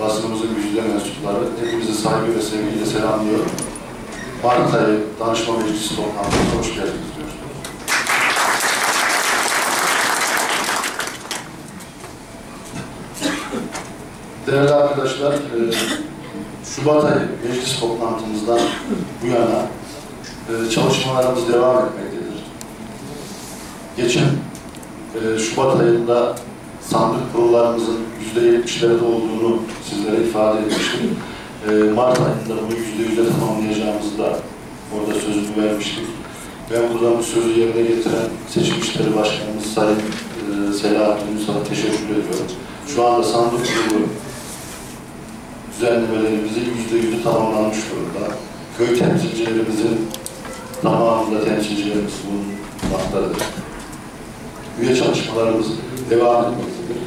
basınımızın gücüde mensupları, hepinizi saygı ve sevgiyle selamlıyorum. Mart ayı Danışma Meclisi toplantısına hoş geldiniz diyoruz. Değerli arkadaşlar, e, Şubat ayı meclis toplantımızdan bu yana e, çalışmalarımız devam etmektedir. Geçen e, Şubat ayında sandık kurullarımızın yüzde yetmişlerde olduğunu sizlere ifade etmiştim. E, Mart ayında bunu yüzde yüze tamamlayacağımızı da orada sözünü vermiştik. Ben buradan bu sözü yerine getiren Seçim İşleri Başkanımız Sayın e, Selahattin Ünsal'a teşekkür ediyorum. Şu anda sandık kurulu düzenlemelerimizi yüzde yüzü tamamlanmış durumda. Köy temsilcilerimizin tamamında temsilcilerimiz bulunmaktadır. Üye çalışmalarımız devam etmektedir.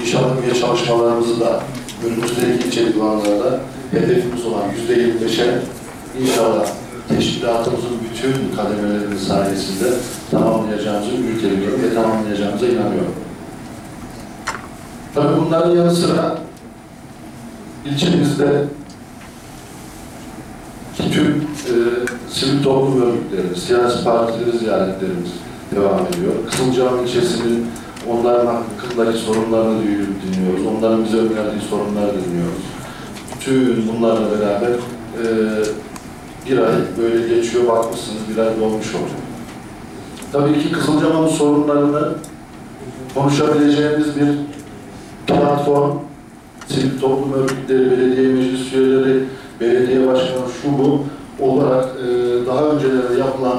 İnşallah üye çalışmalarımızı da önümüzdeki ilçe divanlarda hedefimiz olan yüzde yirmi beşe inşallah teşkilatımızın bütün kademelerinin sayesinde tamamlayacağımızı ümit ediyorum ve tamamlayacağımıza inanıyorum. Tabii bunların yanı sıra ilçemizde tüm e, sivil toplum örgütleri, siyasi partileri ziyaretlerimiz devam ediyor. Kızılcahamam ilçesinin onların hakkındaki sorunlarını dinliyoruz. Onların bize önerdiği sorunları dinliyoruz. Bütün bunlarla beraber e, bir ay böyle geçiyor, bakmışsınız bir ay dolmuş olacak. Tabii ki Kızılcahamam'ın sorunlarını konuşabileceğimiz bir platform, sivil toplum örgütleri, belediye meclis üyeleri, belediye başkanı şu bu olarak e, daha öncelerde yapılan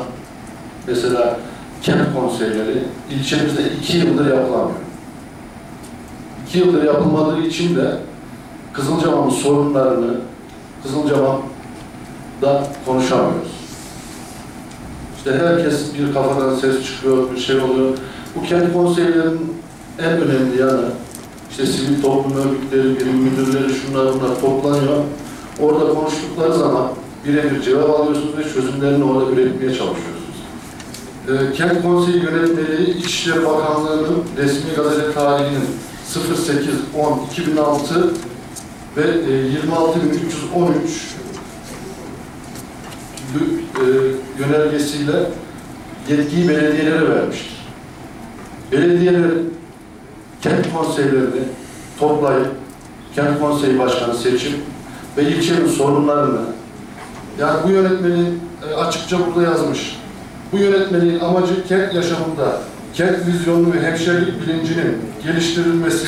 mesela kent konseyleri ilçemizde iki yıldır yapılamıyor. İki yıldır yapılmadığı için de Kızılcamam'ın sorunlarını Kızılcamam'da konuşamıyoruz. İşte herkes bir kafadan ses çıkıyor, bir şey oluyor. Bu kent konseylerinin en önemli yanı işte sivil toplum örgütleri, birim müdürleri, şunlar bunlar toplanıyor. Orada konuştukları zaman birebir cevap alıyorsunuz ve çözümlerini orada üretmeye çalışıyorsunuz. E, Kent Konseyi Yönetmeliği İçişleri Bakanlığı'nın resmi gazete tarihinin 08-10-2006 ve e, 26313 e, yönergesiyle yetkiyi belediyelere vermiştir. Belediyeler kent konseylerini toplayıp kent konseyi başkanı seçip ve ilçenin sorunlarını yani bu yönetmeni e, açıkça burada yazmış. Bu yönetmenin amacı kent yaşamında kent vizyonu ve hemşehrilik bilincinin geliştirilmesi,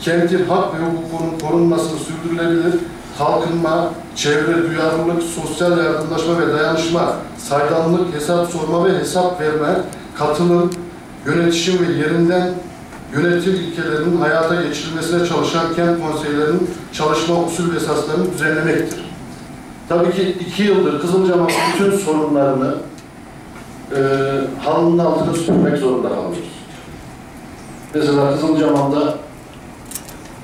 kentin hak ve hukukunun korunmasını sürdürülebilir, kalkınma, çevre duyarlılık, sosyal yardımlaşma ve dayanışma, saydamlık, hesap sorma ve hesap verme, katılım, yönetişim ve yerinden yönetim ilkelerinin hayata geçirilmesine çalışan kent konseylerinin çalışma usul ve esaslarını düzenlemektir. Tabii ki iki yıldır Kızılcahamam bütün sorunlarını e, halının altına süpürmek zorunda kalıyoruz. Mesela Kızılcahamam'da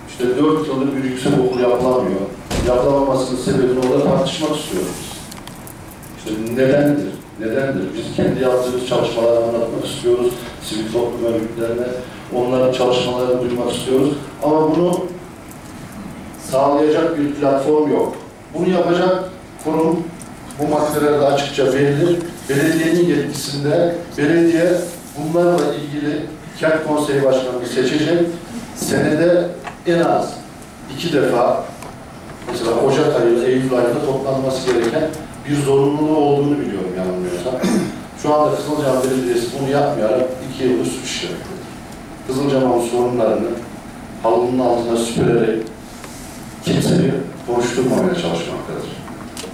işte dört yıldır bir yüksek okul yapılamıyor. Yapılamamasının sebebini orada tartışmak istiyoruz. İşte nedendir? Nedendir? Biz kendi yaptığımız çalışmaları anlatmak istiyoruz. Sivil toplum örgütlerine, onların çalışmalarını duymak istiyoruz. Ama bunu sağlayacak bir platform yok. Bunu yapacak kurum bu maddelerde açıkça verilir. Belediyenin yetkisinde belediye bunlarla ilgili kent konseyi başkanını seçecek. Senede en az iki defa mesela Ocak ayı, Eylül ayında toplanması gereken bir zorunluluğu olduğunu biliyorum yanılmıyorsam. Şu anda Kızılcahamam Belediyesi bunu yapmayarak iki yıldır suç işlemektedir. Kızılcahamam'ın sorunlarını halının altına süpürerek kimseyi konuşturmamaya çalışmaktadır.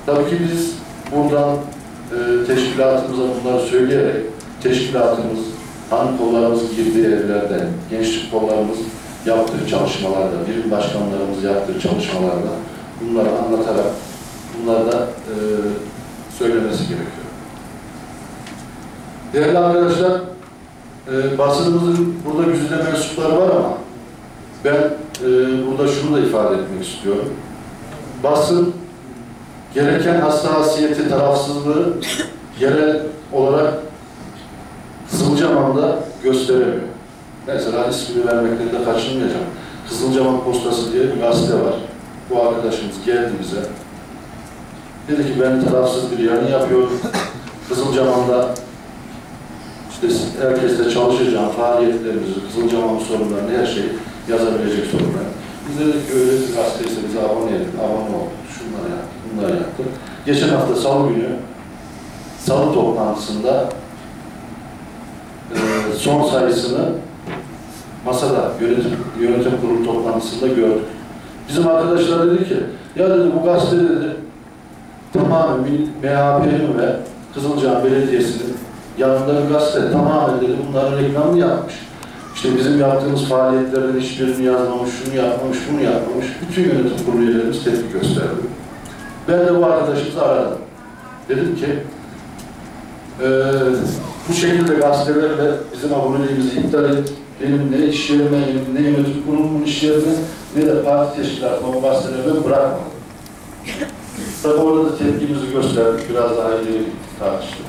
Tabii ki biz buradan e, teşkilatımıza bunları söyleyerek teşkilatımız, han kollarımız girdiği evlerde, gençlik kollarımız yaptığı çalışmalarda, birim başkanlarımız yaptığı çalışmalarda bunları anlatarak bunları da e, söylemesi gerekiyor. Değerli arkadaşlar, e, basınımızın burada güzide mensupları var ama ben e, burada şunu da ifade etmek istiyorum. Basın gereken hassasiyeti, tarafsızlığı yerel olarak Kızılcamam'da gösteremiyor. Mesela ismini vermekten de kaçınmayacağım. Kızılcamam Postası diye bir gazete var. bu arkadaşımız geldi bize. Dedi ki ben tarafsız bir yayın yapıyorum. Kızılcamam'da işte herkesle çalışacağım, faaliyetlerimizi, Kızılcamam sorunlarını, her şeyi yazabilecek sorunlar. Biz dedik ki öyle bir gazeteyse bize abone edin, abone yaptık, bunları yaptık. Geçen hafta salı günü, salı toplantısında e, son sayısını masada, yönetim, yönetim kurulu toplantısında gördük. Bizim arkadaşlar dedi ki, ya dedi bu gazete dedi, tamamen MHP'nin ve Kızılcahamam Belediyesi'nin yanında bir gazete tamamen dedi bunların reklamını yapmış. İşte bizim yaptığımız faaliyetlerden hiçbirini yazmamış, şunu yapmamış, bunu yapmamış. Bütün yönetim kurulu üyelerimiz tepki gösterdi. Ben de bu arkadaşımızı aradım. Dedim ki, eee bu şekilde gazetelerle bizim aboneliğimizi iptal et. Benim ne iş yerime, ne yönetim kurulumun iş yerine, ne de parti teşkilatına o gazetelerden bırakma. Tabii orada da tepkimizi gösterdik, biraz daha ileri tartıştık.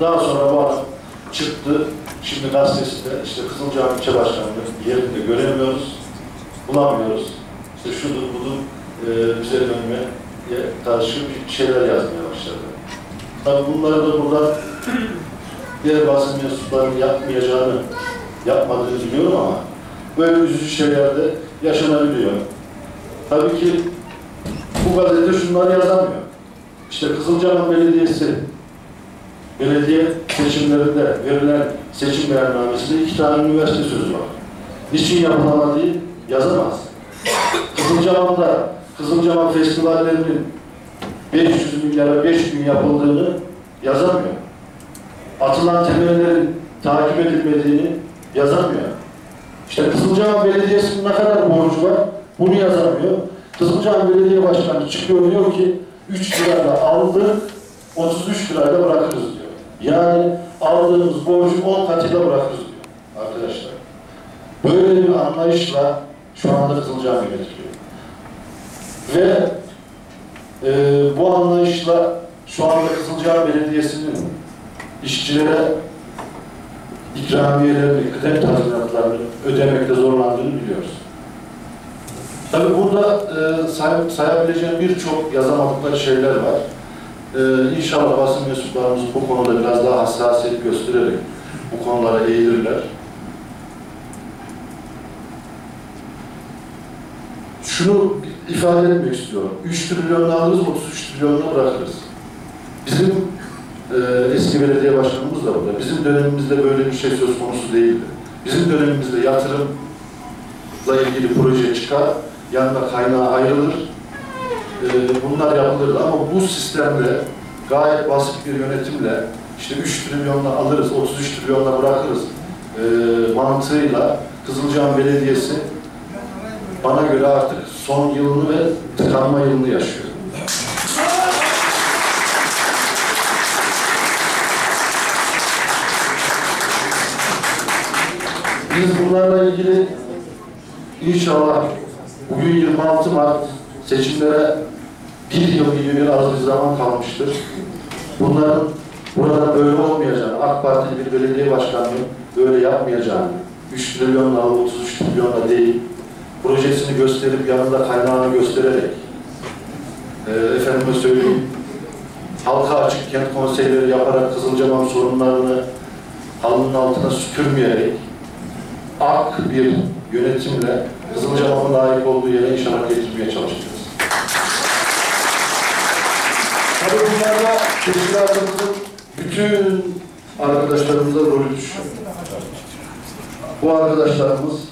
Daha sonra bu adam çıktı, şimdi gazetesinde işte Kızılcahamam İlçe Başkanı'nı yerinde göremiyoruz, bulamıyoruz. İşte şudur budur e, bize dönmeye karşı bir şeyler yazmaya başladı. Tabii bunları da burada diğer basın mensuplarının yapmayacağını, yapmadığını biliyorum ama böyle üzücü şeyler de yaşanabiliyor. Tabii ki bu gazete şunları yazamıyor. İşte Kızılcahamam Belediyesi belediye seçimlerinde verilen seçim beyannamesinde iki tane üniversite sözü var. Niçin yapılamadığı yazamaz. Kızılcahamam'da Kızılcahamam festivallerinin 500 milyara 5 gün yapıldığını yazamıyor. Atılan temellerin takip edilmediğini yazamıyor. İşte Kızılcahamam Belediyesi'nin ne kadar borcu var bunu yazamıyor. Kızılcahamam Belediye Başkanı çıkıyor diyor ki 3 lirayla aldı 33 lirayla bırakırız diyor. Yani aldığımız borcu 10 katıyla bırakırız diyor arkadaşlar. Böyle bir anlayışla şu anda Kızılcahamam yönetiliyor. Ve e, bu anlayışla şu anda Kızılcahamam Belediyesi'nin işçilere ikramiyelerini, kıdem tazminatlarını ödemekte zorlandığını biliyoruz. Tabii burada e, say sayabileceğim birçok yazamadıkları şeyler var. E, inşallah basın mensuplarımız bu konuda biraz daha hassasiyet göstererek bu konulara eğilirler. Şunu ifade etmek istiyorum. 3 trilyonla alırız, 33 trilyonla bırakırız. Bizim e, eski belediye başkanımız da burada. Bizim dönemimizde böyle bir şey söz konusu değildi. Bizim dönemimizde yatırımla ilgili proje çıkar, yanında kaynağı ayrılır. E, bunlar yapılırdı ama bu sistemle gayet basit bir yönetimle işte 3 trilyonla alırız, 33 trilyonla bırakırız e, mantığıyla Kızılcahamam Belediyesi bana göre artık son yılını ve tıkanma yılını yaşıyor. Biz bunlarla ilgili inşallah bugün 26 Mart seçimlere bir yıl gibi bir az bir zaman kalmıştır. Bunların burada böyle olmayacağını, AK Partili bir belediye başkanı böyle yapmayacağını, 3 trilyonla, 33 trilyonla değil, projesini gösterip yanında kaynağını göstererek, e, efendime söyleyeyim, halka açık kent konseyleri yaparak Kızılcamam sorunlarını halının altına süpürmeyerek, ak bir yönetimle Kızılcamam'ın layık olduğu yere inşallah getirmeye çalışacağız. Tabii bunlarla teşkilatımızın bütün arkadaşlarımıza rolü düşüyor. Bu arkadaşlarımız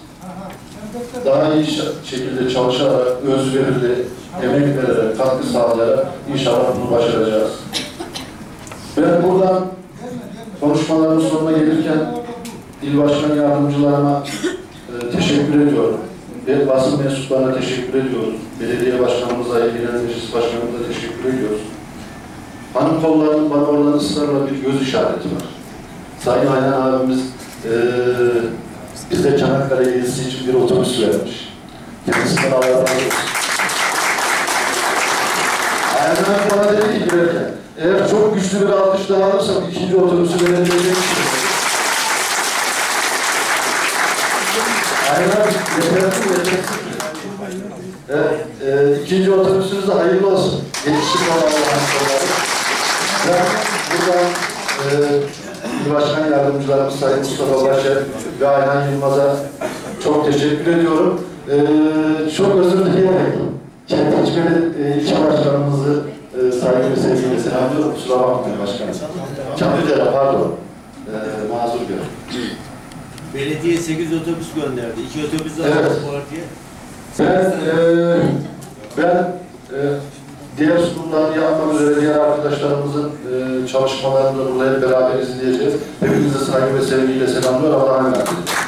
daha iyi şekilde çalışarak, özverili, emek vererek, katkı sağlayarak inşallah bunu başaracağız. Ben buradan konuşmaların sonuna gelirken il başkan yardımcılarıma e, teşekkür ediyorum. Ve basın mensuplarına teşekkür ediyoruz. Belediye başkanımıza, il genel meclis başkanımıza teşekkür ediyoruz. Hanım kollarının bana oradan ısrarla bir göz işareti var. Sayın Ayhan abimiz e, bize Çanakkale gezisi için bir otobüs vermiş. Kendisinden Allah razı abi bana dedi ki girerken, eğer çok güçlü bir alkış daha alırsam ikinci otobüsü verebileceğim Ayhan abi yeterli yetersiz. Evet, e, ikinci otobüsünüz de hayırlı olsun. Yetişik olan Allah'ın Ben buradan e, İl Başkan Yardımcılarımız Sayın Mustafa Başar ve Ayhan Yılmaz'a çok teşekkür ediyorum. E, çok özür dileyerek Kentiç Belediye İlçe Başkanımızı e, saygı ve sevgiyle selamlıyorum. Kusura bakmayın başkanım. Çamlıdere pardon. E, mazur görün. Belediye 8 otobüs gönderdi. 2 otobüs daha Evet. var diye. Ben, e, ben e, diğer sunumlarını yapmak üzere diğer arkadaşlarımızın e, çalışmalarını burada hep beraber izleyeceğiz. Hepinize saygı ve sevgiyle selamlıyorum. Allah'a emanet olun.